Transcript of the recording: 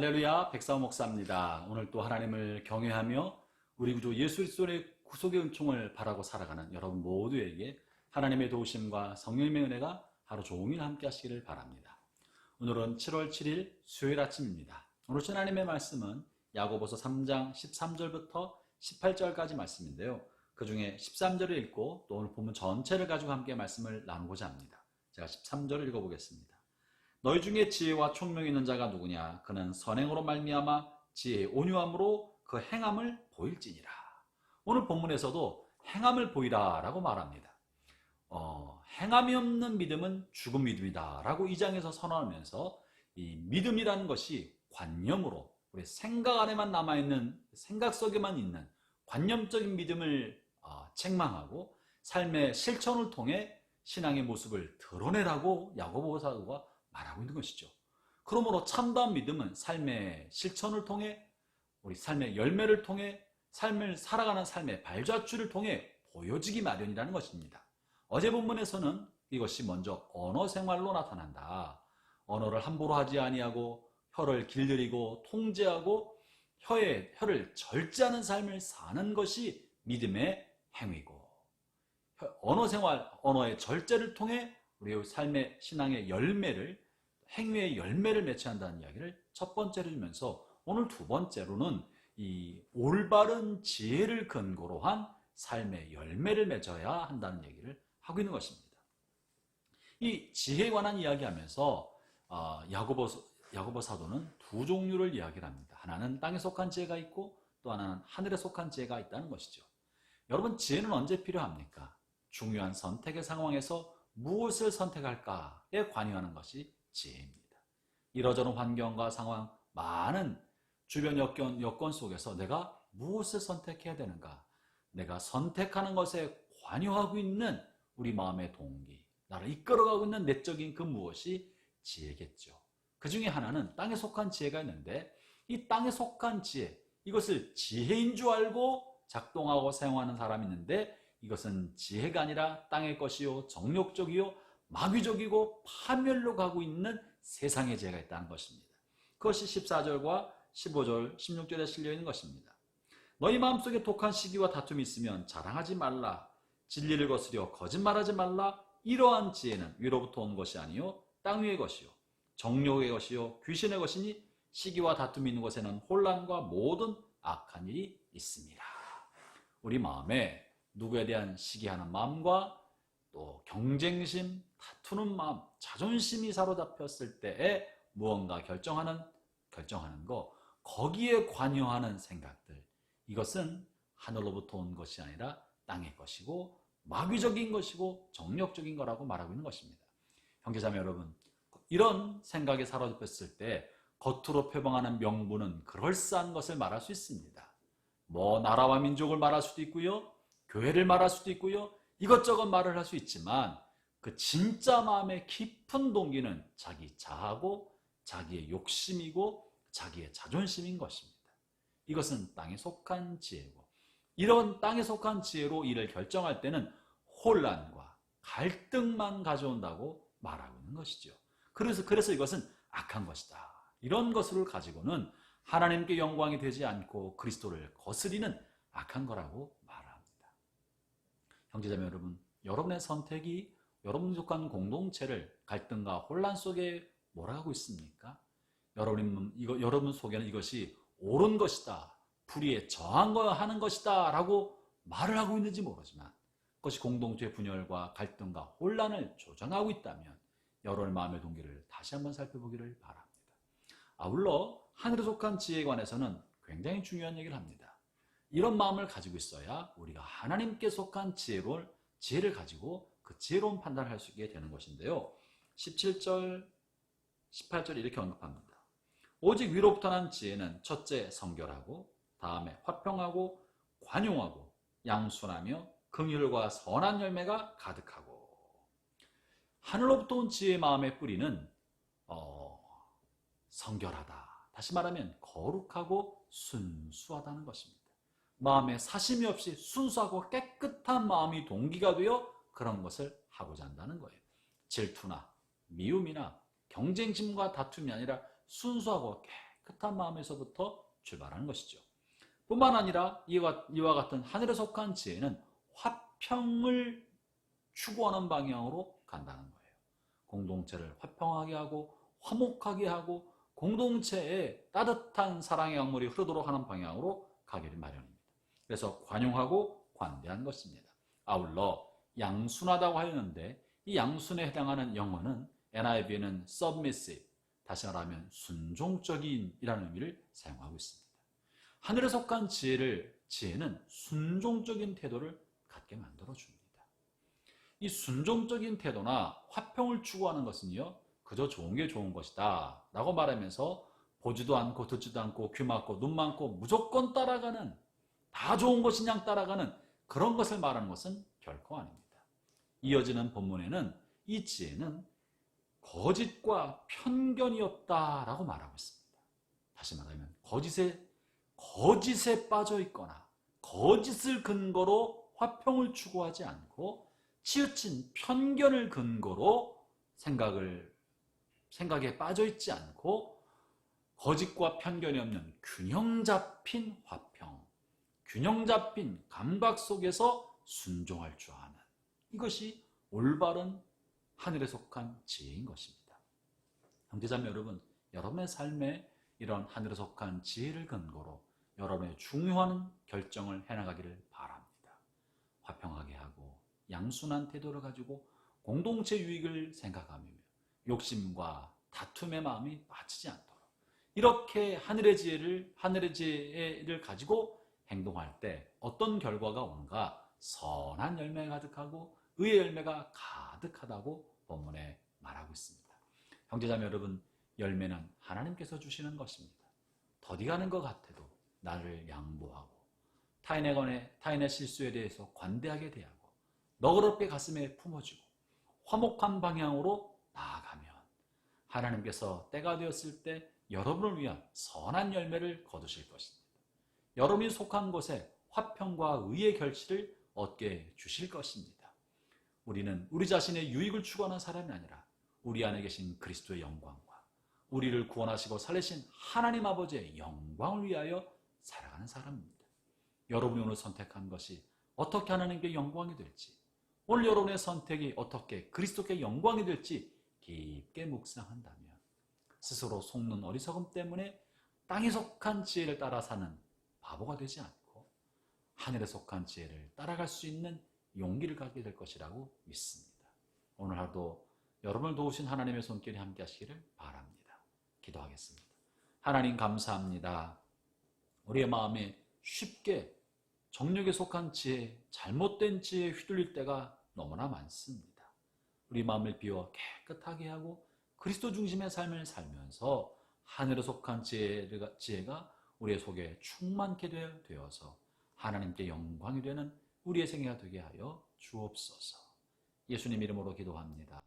할렐루야 백사오 목사입니다. 오늘 또 하나님을 경외하며 우리 구주 예수 그리스도의 구속의 은총을 바라고 살아가는 여러분 모두에게 하나님의 도우심과 성령님의 은혜가 하루 종일 함께 하시기를 바랍니다. 오늘은 7월 7일 수요일 아침입니다. 오늘 하나님의 말씀은 야고보서 3장 13절부터 18절까지 말씀인데요. 그 중에 13절을 읽고 또 오늘 본문 전체를 가지고 함께 말씀을 나누고자 합니다. 제가 13절을 읽어보겠습니다. 너희 중에 지혜와 총명이 있는 자가 누구냐? 그는 선행으로 말미암아 지혜의 온유함으로 그 행함을 보일지니라. 오늘 본문에서도 행함을 보이라라고 말합니다. 어, 행함이 없는 믿음은 죽은 믿음이다라고 이 장에서 선언하면서 이 믿음이라는 것이 관념으로 우리 생각 안에만 남아 있는 생각 속에만 있는 관념적인 믿음을 어, 책망하고 삶의 실천을 통해 신앙의 모습을 드러내라고 야고보 사도가 말하고 있는 것이죠. 그러므로 참다운 믿음은 삶의 실천을 통해 우리 삶의 열매를 통해 삶을 살아가는 삶의 발자취를 통해 보여지기 마련이라는 것입니다. 어제 본문에서는 이것이 먼저 언어 생활로 나타난다. 언어를 함부로 하지 아니하고 혀를 길들이고 통제하고 혀의 혀를 절제하는 삶을 사는 것이 믿음의 행위고 언어 생활, 언어의 절제를 통해 우리의 삶의 신앙의 열매를 행위의 열매를 맺혀한다는 이야기를 첫 번째로 주면서 오늘 두 번째로는 이 올바른 지혜를 근거로 한 삶의 열매를 맺어야 한다는 얘기를 하고 있는 것입니다. 이 지혜에 관한 이야기하면서 어, 야고보 야고보 사도는 두 종류를 이야기를 합니다. 하나는 땅에 속한 지혜가 있고 또 하나는 하늘에 속한 지혜가 있다는 것이죠. 여러분 지혜는 언제 필요합니까? 중요한 선택의 상황에서 무엇을 선택할까에 관여하는 것이 지혜입니다. 이러저런 환경과 상황, 많은 주변 여건, 여건 속에서 내가 무엇을 선택해야 되는가? 내가 선택하는 것에 관여하고 있는 우리 마음의 동기, 나를 이끌어가고 있는 내적인 그 무엇이 지혜겠죠. 그 중에 하나는 땅에 속한 지혜가 있는데 이 땅에 속한 지혜, 이것을 지혜인 줄 알고 작동하고 사용하는 사람이 있는데 이것은 지혜가 아니라 땅의 것이요, 정욕적이요, 마귀적이고 파멸로 가고 있는 세상의 지혜가 있다는 것입니다. 그것이 14절과 15절, 16절에 실려 있는 것입니다. 너희 마음속에 독한 시기와 다툼이 있으면 자랑하지 말라. 진리를 거스려 거짓말하지 말라. 이러한 지혜는 위로부터 온 것이 아니요 땅 위의 것이요 정욕의 것이요 귀신의 것이니 시기와 다툼이 있는 곳에는 혼란과 모든 악한 일이 있습니다. 우리 마음에 누구에 대한 시기하는 마음과 또 경쟁심, 다투는 마음, 자존심이 사로잡혔을 때에 무언가 결정하는 결정하는 거 거기에 관여하는 생각들 이것은 하늘로부터 온 것이 아니라 땅의 것이고 마귀적인 것이고 정력적인 거라고 말하고 있는 것입니다. 형제자매 여러분 이런 생각에 사로잡혔을 때 겉으로 표방하는 명분은 그럴싸한 것을 말할 수 있습니다. 뭐 나라와 민족을 말할 수도 있고요. 교회를 말할 수도 있고요. 이것저것 말을 할 수 있지만 그 진짜 마음의 깊은 동기는 자기 자하고 자기의 욕심이고 자기의 자존심인 것입니다. 이것은 땅에 속한 지혜고 이런 땅에 속한 지혜로 일을 결정할 때는 혼란과 갈등만 가져온다고 말하고 있는 것이죠. 그래서 그래서 이것은 악한 것이다. 이런 것을 가지고는 하나님께 영광이 되지 않고 그리스도를 거스리는 악한 거라고. 형제자매 여러분, 여러분의 선택이 여러분이 속한 공동체를 갈등과 혼란 속에 몰아가고 있습니까? 여러분, 이거, 여러분 속에는 이것이 옳은 것이다. 불의에 저항 하는 것이다. 라고 말을 하고 있는지 모르지만 그것이 공동체 분열과 갈등과 혼란을 조장하고 있다면 여러분의 마음의 동기를 다시 한번 살펴보기를 바랍니다. 아울러 하늘에 속한 지혜에 관해서는 굉장히 중요한 얘기를 합니다. 이런 마음을 가지고 있어야 우리가 하나님께 속한 지혜를, 지혜를 가지고 그 지혜로운 판단을 할 수 있게 되는 것인데요. 17절, 18절 이렇게 언급합니다. 오직 위로부터 난 지혜는 첫째 성결하고 다음에 화평하고 관용하고 양순하며 긍휼과 선한 열매가 가득하고 하늘로부터 온 지혜의 마음의 뿌리는 어, 성결하다. 다시 말하면 거룩하고 순수하다는 것입니다. 마음에 사심이 없이 순수하고 깨끗한 마음이 동기가 되어 그런 것을 하고자 한다는 거예요. 질투나 미움이나 경쟁심과 다툼이 아니라 순수하고 깨끗한 마음에서부터 출발하는 것이죠. 뿐만 아니라 이와, 이와 같은 하늘에 속한 지혜는 화평을 추구하는 방향으로 간다는 거예요. 공동체를 화평하게 하고 화목하게 하고 공동체에 따뜻한 사랑의 강물이 흐르도록 하는 방향으로 가기를 마련입니다. 그래서 관용하고 관대한 것입니다. 아울러 양순하다고 하였는데 이 양순에 해당하는 영어는 NIV에는 submissive, 다시 말하면 순종적인이라는 의미를 사용하고 있습니다. 하늘에 속한 지혜를 지혜는 순종적인 태도를 갖게 만들어 줍니다. 이 순종적인 태도나 화평을 추구하는 것은요, 그저 좋은 게 좋은 것이다. 라고 말하면서 보지도 않고 듣지도 않고 귀 막고 눈 막고 무조건 따라가는 다 좋은 것인 양 따라가는 그런 것을 말하는 것은 결코 아닙니다. 이어지는 본문에는 이 지혜는 거짓과 편견이 없다라고 말하고 있습니다. 다시 말하면 거짓에 거짓에 빠져 있거나 거짓을 근거로 화평을 추구하지 않고 치우친 편견을 근거로 생각을 생각에 빠져 있지 않고 거짓과 편견이 없는 균형 잡힌 화평, 균형 잡힌 감각 속에서 순종할 줄 아는 이것이 올바른 하늘에 속한 지혜인 것입니다. 형제자매 여러분, 여러분의 삶에 이런 하늘에 속한 지혜를 근거로 여러분의 중요한 결정을 해나가기를 바랍니다. 화평하게 하고 양순한 태도를 가지고 공동체 유익을 생각하며 욕심과 다툼의 마음이 빠지지 않도록 이렇게 하늘의 지혜를 하늘의 지혜를 가지고 행동할 때 어떤 결과가 오는가 선한 열매가 가득하고 의의 열매가 가득하다고 본문에 말하고 있습니다. 형제자매 여러분 열매는 하나님께서 주시는 것입니다. 더디가는 것 같아도 나를 양보하고 타인의 관해 타인의 실수에 대해서 관대하게 대하고 너그럽게 가슴에 품어주고 화목한 방향으로 나아가면 하나님께서 때가 되었을 때 여러분을 위한 선한 열매를 거두실 것입니다. 여러분이 속한 곳에 화평과 의의 결실을 얻게 주실 것입니다. 우리는 우리 자신의 유익을 추구하는 사람이 아니라 우리 안에 계신 그리스도의 영광과 우리를 구원하시고 살리신 하나님 아버지의 영광을 위하여 살아가는 사람입니다. 여러분이 오늘 선택한 것이 어떻게 하나님께 영광이 될지, 오늘 여러분의 선택이 어떻게 그리스도께 영광이 될지 깊게 묵상한다면 스스로 속는 어리석음 때문에 땅에 속한 지혜를 따라 사는 바보가 되지 않고 하늘에 속한 지혜를 따라갈 수 있는 용기를 갖게 될 것이라고 믿습니다. 오늘 하루도 여러분을 도우신 하나님의 손길이 함께 하시기를 바랍니다. 기도하겠습니다. 하나님 감사합니다. 우리의 마음에 쉽게 정욕에 속한 지혜, 잘못된 지혜에 휘둘릴 때가 너무나 많습니다. 우리 마음을 비워 깨끗하게 하고 그리스도 중심의 삶을 살면서 하늘에 속한 지혜가 우리의 속에 충만케 되어서 하나님께 영광이 되는 우리의 생애가 되게 하여 주옵소서. 예수님 이름으로 기도합니다.